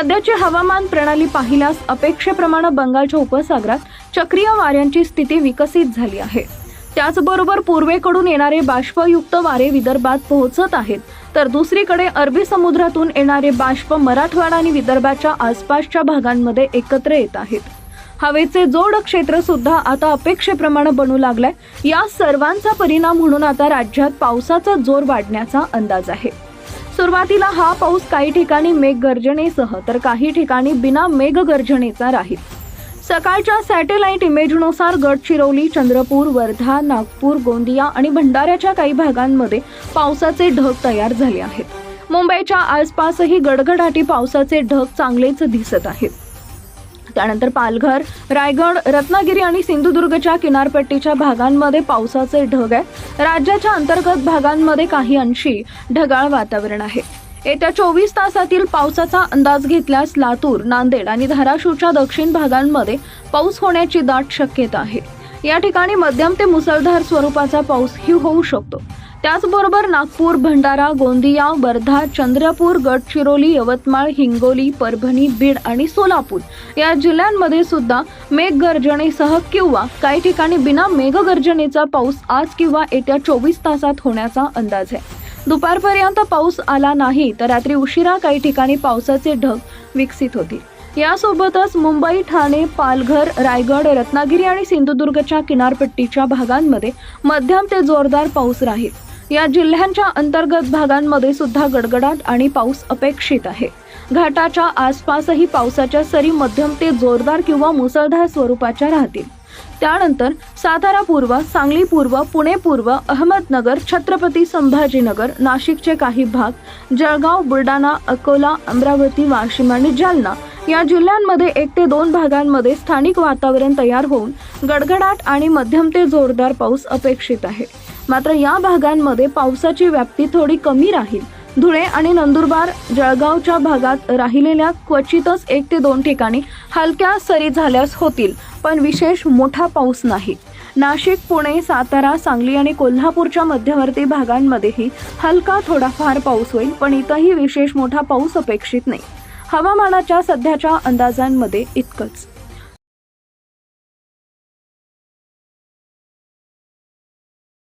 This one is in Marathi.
सध्याची हवामान प्रणाली पाहिल्यास अपेक्षेप्रमाणे बंगालच्या उपसागरात चक्रीय वाऱ्यांची स्थिती विकसित झाली आहे. त्याचबरोबर पूर्वेकडून येणारे बाष्पयुक्त वारे विदर्भात पोहोचत आहेत तर दुसरीकडे अरबी समुद्रातून येणारे बाष्प मराठवाडा आणि विदर्भाच्या आसपासच्या भागांमध्ये एकत्र येत आहेत. हवेचे जोड क्षेत्र सुद्धा आता अपेक्षेप्रमाणे बनू लागलाय. या सर्वांचा परिणाम म्हणून आता राज्यात पावसाचा जोर वाढण्याचा अंदाज आहे. सुरुवातीला हा पाऊस काही ठिकाणी मेघगर्जनेसह तर काही ठिकाणी बिना मेघगर्जनेचा राहील. सकाळच्या सॅटेलाइट इमेजनुसार गडचिरोली चंद्रपूर वर्धा नागपूर गोंदिया आणि भंडाऱ्याच्या काही भागांमध्ये पावसाचे ढग तयार झाले आहेत. मुंबईच्या आसपासही गडगडाटी पावसाचे ढग चांगलेच दिसत आहेत. त्यानंतर पालघर रायगड रत्नागिरी आणि सिंधुदुर्गच्या किनारपट्टीच्या भागांमध्ये पावसाचे ढग आहे राज्याच्या अंतर्गत भागांमध्ये काही अंशी ढगाळ वातावरण आहे. येत्या चोवीस तासातील पावसाचा अंदाज घेतल्यास लातूर नांदेड आणि धाराशिवच्या दक्षिण भागांमध्ये पाऊस होण्याची दाट शक्यता आहे. या ठिकाणी मध्यम ते मुसळधार स्वरूपाचा पाऊसही होऊ शकतो. त्याचबरोबर नागपूर भंडारा गोंदिया वर्धा चंद्रपूर गडचिरोली यवतमाळ हिंगोली परभणी बीड आणि सोलापूर या जिल्ह्यांमध्ये सुद्धा मेघगर्जनेसह किंवा काही ठिकाणी बिना मेघगर्जनेचा पाऊस आज किंवा येत्या चोवीस तासात होण्याचा अंदाज आहे. दुपारपर्यंत पाऊस आला नाही तर रात्री उशिरा काही ठिकाणी पावसाचे ढग विकसित होतील. यासोबतच मुंबई ठाणे पालघर रायगड रत्नागिरी आणि सिंधुदुर्गच्या किनारपट्टीच्या भागांमध्ये मध्यम ते जोरदार पाऊस राहील. या जिल्ह्यांच्या अंतर्गत भागांमध्ये सुद्धा गडगडाट आणि पाऊस अपेक्षित आहे. घाटाच्या आसपासही पावसाच्या सरी मध्यम ते जोरदार किंवा मुसळधार स्वरूपाच्या राहतील. त्यानंतर सातारा पूर्व सांगली पूर्व पुणे पूर्व अहमदनगर छत्रपती संभाजीनगर नाशिकचे काही भाग जळगाव बुलढाणा अकोला अमरावती वाशिम आणि जालना या जिल्ह्यांमध्ये एक ते दोन भागांमध्ये स्थानिक वातावरण तयार होऊन गडगडाट आणि मध्यम ते जोरदार पाऊस अपेक्षित आहे. मात्र या भागांमध्ये पावसाची व्याप्ती थोडी कमी राहील. धुळे आणि नंदुरबार जळगावच्या भागात राहिलेल्या क्वचितच एक ते दोन ठिकाणी हलक्या सरी झाल्यास होतील पण विशेष मोठा पाऊस नाही. नाशिक पुणे सातारा सांगली आणि कोल्हापूरच्या मध्यवर्ती भागांमध्येही हलका थोडाफार पाऊस होईल पण इथंही विशेष मोठा पाऊस अपेक्षित नाही. हवामानाच्या सध्याच्या अंदाजांमध्ये इतकंच.